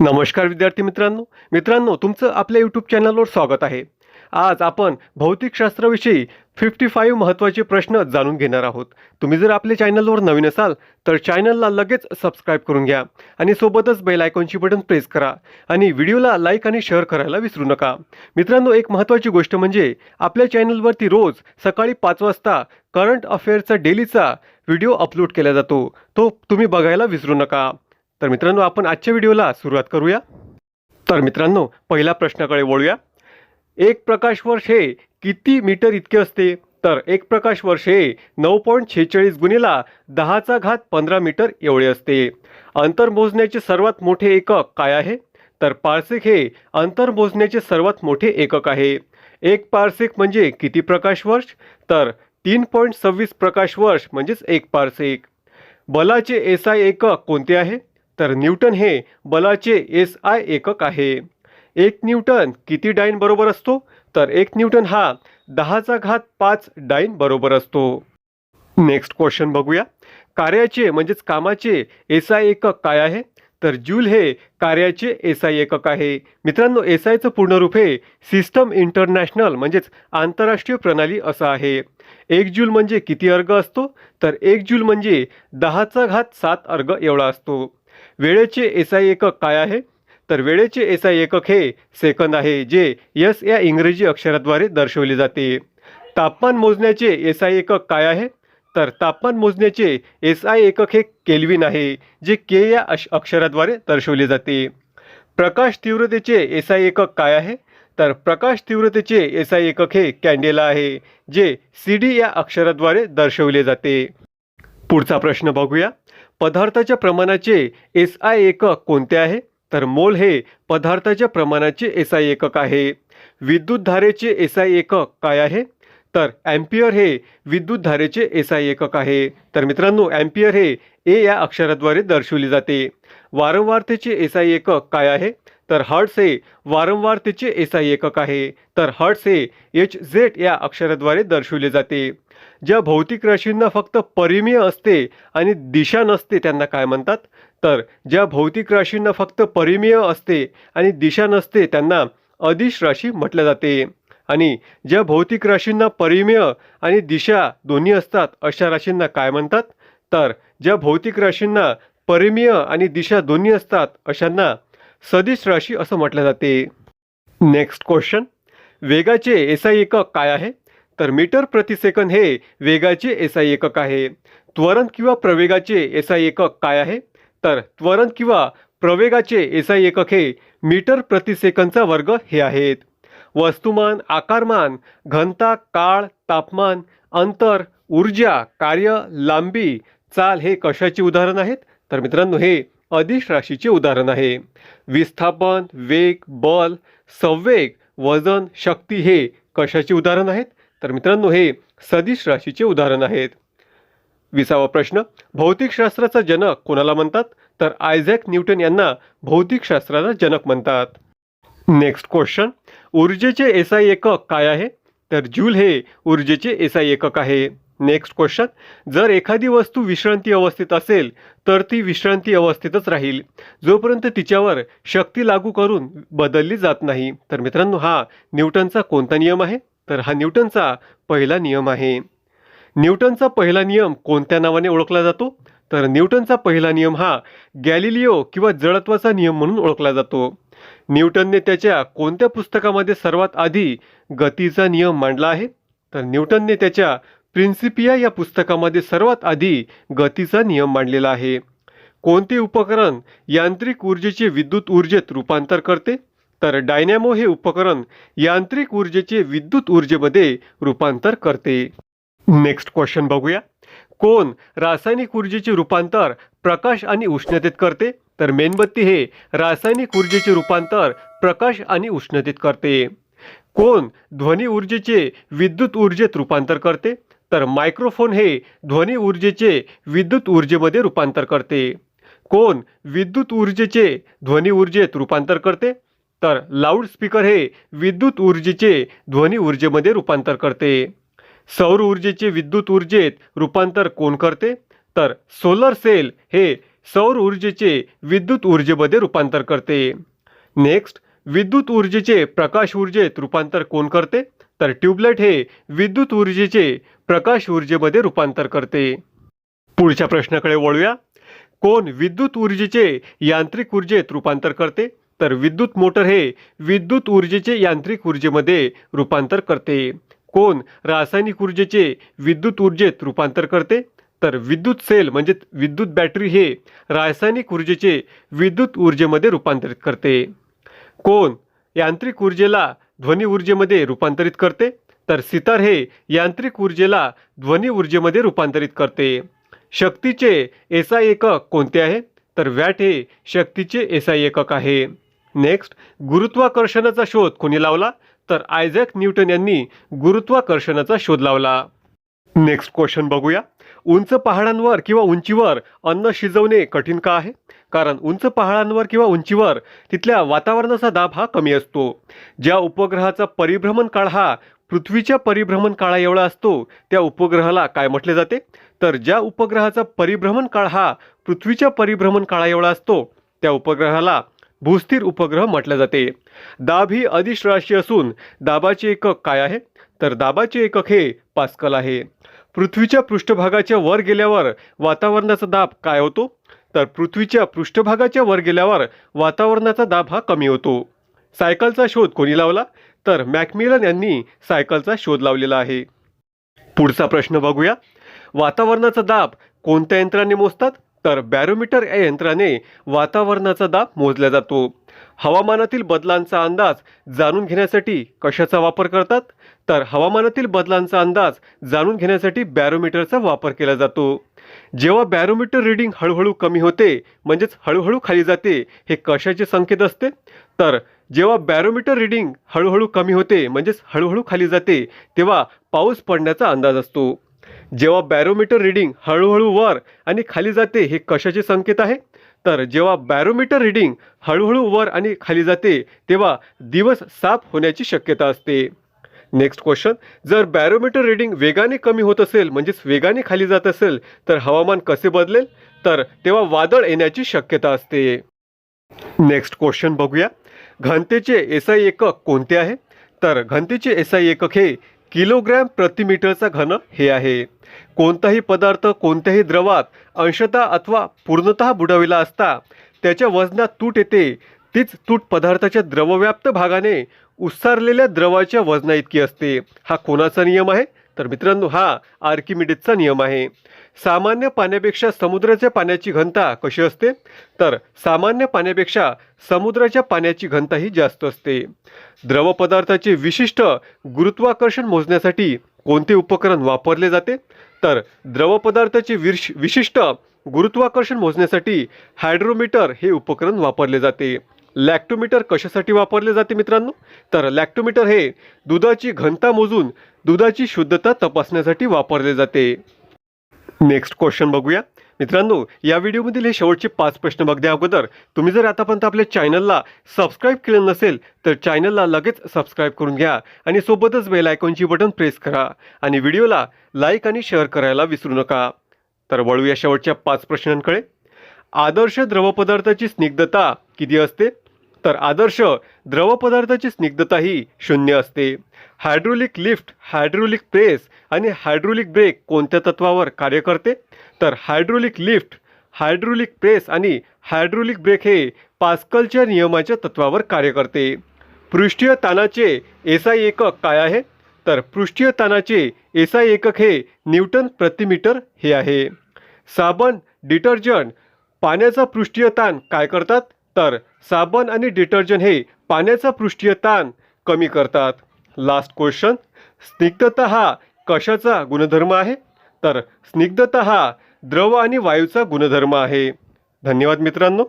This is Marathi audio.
नमस्कार विद्यार्थी मित्रांनो. मित्रांनो तुमचं आपल्या यूट्यूब चॅनलवर स्वागत आहे. आज आपण भौतिकशास्त्राविषयी फिफ्टी फाईव्ह महत्त्वाचे प्रश्न जाणून घेणार आहोत. तुम्ही जर आपल्या चॅनलवर नवीन असाल तर चॅनलला लगेच सबस्क्राईब करून घ्या आणि सोबतच बेल आयकॉनची बटन प्रेस करा आणि व्हिडिओला लाईक आणि शेअर करायला विसरू नका. मित्रांनो एक महत्त्वाची गोष्ट म्हणजे आपल्या चॅनलवरती रोज सकाळी पाच वाजता करंट अफेअरचा डेलीचा व्हिडिओ अपलोड केला जातो. तो तुम्ही बघायला विसरू नका. तर मित्रांनो आपण आजच्या व्हिडिओला सुरुवात करूया. तर मित्रांनो पहिल्या प्रश्नाकडे वळूया. एक प्रकाश वर्ष हे किती मीटर इतके असते? तर एक प्रकाश वर्ष हे नऊ पॉईंट शेहेचाळीस गुणिला दहाचा घात पंधरा मीटर एवढे असते. अंतर मोजण्याचे सर्वात मोठे एकक काय आहे? तर पार्सिक हे अंतर मोजण्याचे सर्वात मोठे एकक आहे. एक पार्सिक म्हणजे किती प्रकाश वर्ष? तर तीन पॉईंट सव्वीस प्रकाश वर्ष म्हणजेच एक पार्सिक. बलाचे एस आय एकक कोणते आहे? तर न्यूटन हे बलाचे एस आय एकक आहे. एक न्यूटन किती डाईन बरोबर असतो? तर एक न्यूटन हा दहाचा घात पाच डाईन बरोबर असतो. नेक्स्ट क्वेश्चन बघूया. कार्याचे म्हणजेच कामाचे एस आय एकक काय आहे? तर जूल हे कार्याचे एस आय एकक आहे. मित्रांनो एस आयचं पूर्ण रूप हे सिस्टम इंटरनॅशनल म्हणजेच आंतरराष्ट्रीय प्रणाली असं आहे. एक जूल म्हणजे किती अर्ग असतो? तर एक जूल म्हणजे दहाचा घात सात अर्ग एवढा असतो. वेळेचे एस आय एकक काय आहे? तर वेळेचे एस आय एकक हे सेकंद आहे जे यस या इंग्रजी अक्षराद्वारे दर्शवले जाते. तापमान मोजण्याचे एस आय एकक काय आहे? तर तापमान मोजण्याचे एस आय एकक हे केल्विन आहे जे के या अश अक्षराद्वारे दर्शवले जाते. प्रकाश तीव्रतेचे एस आय एकक काय आहे? तर प्रकाश तीव्रतेचे एस आय एकक हे कॅन्डेला आहे जे सी डी या अक्षराद्वारे दर्शवले जाते. पुढचा प्रश्न बघूया. पदार्थाच्या प्रमाणाचे एस आय एकक कोणते आहे? तर मोल हे पदार्थाच्या प्रमाणाचे एस आय एकक आहे. विद्युत धारेचे एस आय एकक काय आहे? तर ॲम्पियर हे विद्युत धारेचे एस आय एकक आहे. तर मित्रांनो ॲम्पियर हे ए या अक्षराद्वारे दर्शवले जाते. वारंवारतेचे एस आय एकक काय आहे? तर हर्ट्स हे वारंवारतेचे एस आय एकक आहे. तर हर्ट्स हे एच झेड या अक्षराद्वारे दर्शवले जाते. ज्या भौतिक राशींना फक्त परिमेय असते आणि दिशा नसते त्यांना काय म्हणतात? तर ज्या भौतिक राशींना फक्त परिमेय असते आणि दिशा नसते त्यांना अदिश राशी म्हटलं जाते. आणि ज्या भौतिक राशींना परिमेय आणि दिशा दोन्ही असतात अशा राशींना काय म्हणतात? तर ज्या भौतिक राशींना परिमेय आणि दिशा दोन्ही असतात अशांना सदिश राशी असं म्हटलं जाते. Next question. वेगाचे एसआय एकक काय आहे? तर मीटर प्रतिसेकंद हे वेगाचे एस आय एकक आहे. त्वरण किंवा प्रवेगाचे एस आय एकक काय आहे? तर त्वरण किंवा प्रवेगाचे एस आय एकक हे मीटर प्रतिसेकंदचा वर्ग हे आहेत. वस्तुमान आकारमान घनता काळ तापमान अंतर ऊर्जा कार्य लांबी चाल हे कशाचे उदाहरण आहेत? तर मित्रांनो हे अदिश राशीचे उदाहरण आहे. विस्थापन वेग बल संवेग वजन शक्ती हे कशाचे उदाहरण आहेत? तर मित्रांनो हे सदिश राशीचे उदाहरण आहेत. विसावा प्रश्न भौतिकशास्त्राचा जनक कोणाला म्हणतात? तर आयझॅक न्यूटन यांना भौतिकशास्त्राचा जनक म्हणतात. नेक्स्ट क्वेश्चन ऊर्जेचे एस आय एकक काय आहे? तर जूल हे ऊर्जेचे एस आय एकक आहे. नेक्स्ट क्वेश्चन जर एखादी वस्तू विश्रांती अवस्थेत असेल तर ती विश्रांती अवस्थेतच राहील. जोपर्यंत तिच्यावर शक्ती लागू करून बदलली जात नाही. तर मित्रांनो हा न्यूटनचा कोणता नियम आहे? तर हा न्यूटनचा पहिला नियम आहे. न्यूटनचा पहिला नियम कोणत्या नावाने ओळखला जातो? तर न्यूटनचा पहिला नियम हा गॅलिलिओ किंवा जडत्वाचा नियम म्हणून ओळखला जातो. न्यूटनने त्याच्या कोणत्या पुस्तकामध्ये सर्वात आधी गतीचा नियम मांडला आहे? तर न्यूटनने त्याच्या प्रिन्सिपिया या पुस्तकामध्ये सर्वात आधी गतीचा नियम मांडलेला आहे. कोणते उपकरण यांत्रिक ऊर्जेचे विद्युत ऊर्जेत रूपांतर करते? तर डायनॅमो हे उपकरण यांत्रिक ऊर्जेचे विद्युत ऊर्जेमध्ये रूपांतर करते. नेक्स्ट क्वेश्चन बघूया. कोण रासायनिक ऊर्जेचे रूपांतर प्रकाश आणि उष्णतेत करते? तर मेणबत्ती हे रासायनिक ऊर्जेचे रूपांतर प्रकाश आणि उष्णतेत करते. कोण ध्वनी ऊर्जेचे विद्युत ऊर्जेत रूपांतर करते? तर मायक्रोफोन हे ध्वनी ऊर्जेचे विद्युत ऊर्जेमध्ये रूपांतर करते. कोण विद्युत ऊर्जेचे ध्वनी ऊर्जेत रूपांतर करते? तर लाऊडस्पीकर हे विद्युत ऊर्जेचे ध्वनी ऊर्जेमध्ये रूपांतर करते. सौर ऊर्जेचे विद्युत ऊर्जेत रूपांतर कोण करते? तर सोलर सेल हे सौर ऊर्जेचे विद्युत ऊर्जेमध्ये रूपांतर करते. नेक्स्ट विद्युत ऊर्जेचे प्रकाश ऊर्जेत रूपांतर कोण करते? तर ट्यूबलाईट हे विद्युत ऊर्जेचे प्रकाश ऊर्जेमध्ये रूपांतर करते. पुढच्या प्रश्नाकडे वळूया. कोण विद्युत ऊर्जेचे यांत्रिक ऊर्जेत रूपांतर करते? तर विद्युत मोटर हे विद्युत ऊर्जेचे यांत्रिक ऊर्जेमध्ये रूपांतर करते. कोण रासायनिक ऊर्जेचे विद्युत ऊर्जेत रूपांतर करते? तर विद्युत सेल म्हणजे विद्युत बॅटरी हे रासायनिक ऊर्जेचे विद्युत ऊर्जेमध्ये रूपांतरित करते. कोण यांत्रिक ऊर्जेला ध्वनी ऊर्जेमध्ये रूपांतरित करते? तर सितार हे यांत्रिक ऊर्जेला ध्वनी ऊर्जेमध्ये रूपांतरित करते. शक्तीचे एसआय एकक कोणते आहे? तर वॅट हे शक्तीचे एसआय एकक आहे. नेक्स्ट गुरुत्वाकर्षणाचा शोध कोणी लावला? तर आयझॅक न्यूटन यांनी गुरुत्वाकर्षणाचा शोध लावला. नेक्स्ट क्वेश्चन बघूया. उंच पहाडांवर किंवा उंचीवर अन्न शिजवणे कठीण का आहे? कारण उंच पहाडांवर किंवा उंचीवर तिथल्या वातावरणाचा दाब हा कमी असतो. ज्या उपग्रहाचा परिभ्रमण काळ हा पृथ्वीच्या परिभ्रमण काळा एवढा असतो त्या उपग्रहाला काय म्हटले जाते? तर ज्या उपग्रहाचा परिभ्रमण काळ हा पृथ्वीच्या परिभ्रमण काळा एवढा असतो त्या उपग्रहाला भूस्थिर उपग्रह म्हटले जाते. दाब ही अदिश राशी असून दाबाचे एकक काय आहे? तर दाबाचे एकक हे पास्कल आहे. पृथ्वीच्या पृष्ठभागाच्या वर गेल्यावर वातावरणाचा दाब काय होतो? तर पृथ्वीच्या पृष्ठभागाच्या वर गेल्यावर वातावरणाचा दाब हा कमी होतो. सायकलचा शोध कोणी लावला? तर मॅकमिलन यांनी सायकलचा शोध लावलेला आहे. पुढचा प्रश्न बघूया. वातावरणाचा दाब कोणत्या यंत्राने मोजतात? तर बॅरोमीटर या यंत्राने वातावरणाचा दाब मोजला जातो. हवामानातील बदलांचा अंदाज जाणून घेण्यासाठी कशाचा वापर करतात? तर हवामानातील बदलांचा अंदाज जाणून घेण्यासाठी बॅरोमीटरचा वापर केला जातो. जेव्हा बॅरोमीटर रीडिंग हळूहळू कमी होते म्हणजेच हळूहळू खाली जाते हे कशाचे संकेत असते? तर जेव्हा बॅरोमीटर रीडिंग हळूहळू कमी होते म्हणजेच हळूहळू खाली जाते तेव्हा पाऊस पडण्याचा अंदाज असतो. जेव्हा बॅरोमीटर रीडिंग हळूहळू वर आणि खाली जाते हे कशाचे संकेत आहे? तर जेव्हा बॅरोमीटर रीडिंग हळूहळू वर आणि खाली जाते तेव्हा दिवस साफ होण्याची शक्यता असते. नेक्स्ट क्वेश्चन जर बॅरोमीटर रीडिंग वेगाने कमी होत असेल म्हणजेच वेगाने खाली जात असेल तर हवामान कसे बदलेल? तर तेव्हा वादळ येण्याची शक्यता असते. नेक्स्ट क्वेश्चन बघूया. घनतेचे एस आय एकक कोणते आहे? तर घनतेचे एस आय एकक हे किलोग्रॅम प्रतिमीटरचा घन हे आहे. कोणताही पदार्थ कोणत्याही द्रवात अंशतः अथवा पूर्णतः बुडविला असता त्याच्या वजनात तूट येते. तीच तूट पदार्थाच्या द्रवव्याप्त भागाने उत्सारलेल्या द्रवाच्या वजना इतकी असते. हा कोणाचा नियम आहे? तर मित्रांनो हा आर्किमिडीजचा नियम आहे. सामान्य पाण्यापेक्षा समुद्राच्या पाण्याची घनता कशी असते? तर सामान्य पाण्यापेक्षा समुद्राच्या पाण्याची घनता ही जास्त असते. द्रव पदार्थाचे विशिष्ट गुरुत्वाकर्षण मोजण्यासाठी कोणते उपकरण वापरले जाते? तर द्रव पदार्थाचे विश विशिष्ट गुरुत्वाकर्षण मोजण्यासाठी हायड्रोमीटर हे उपकरण वापरले जाते. लॅक्टोमीटर कशासाठी वापरले जाते मित्रांनो? तर लॅक्टोमीटर हे दुधाची घनता मोजून दुधाची शुद्धता तपासण्यासाठी वापरले जाते. नेक्स्ट क्वेश्चन बघूया. मित्रांनो या व्हिडिओमधील हे शेवटचे पाच प्रश्न बघण्या अगोदर तुम्ही जर आतापर्यंत आपल्या चॅनलला सबस्क्राईब केलं नसेल तर चॅनलला लगेच सबस्क्राईब करून घ्या आणि सोबतच बेल आयकॉनची बटन प्रेस करा आणि व्हिडिओला लाईक आणि शेअर करायला विसरू नका. तर वळूया शेवटच्या पाच प्रश्नांकडे. आदर्श द्रवपदार्थाची स्निग्धता किती असते? तर आदर्श द्रवपदार्थाची स्निग्धता ही शून्य असते. हायड्रोलिक लिफ्ट हायड्रोलिक प्रेस आणि हायड्रोलिक ब्रेक कोणत्या तत्वावर कार्य करते? तर हायड्रोलिक लिफ्ट हायड्रोलिक प्रेस आणि हायड्रोलिक ब्रेक हे पास्कलच्या नियमाच्या तत्वावर कार्य करते. पृष्ठीय ताणाचे एसआय एकक काय आहे? तर पृष्ठीय ताणाचे एसआय एकक हे न्यूटन प्रतिमीटर हे आहे. साबण डिटर्जंट पाण्याचा पृष्ठीय ताण काय करतात? तर साबण आणि डिटर्जंट हे पाण्याचा पृष्ठीय ताण कमी करतात. लास्ट क्वेश्चन स्निग्धता हा कशाचा गुणधर्म आहे? तर स्निग्धता हा द्रव आणि वायूचा गुणधर्म आहे. धन्यवाद मित्रांनो.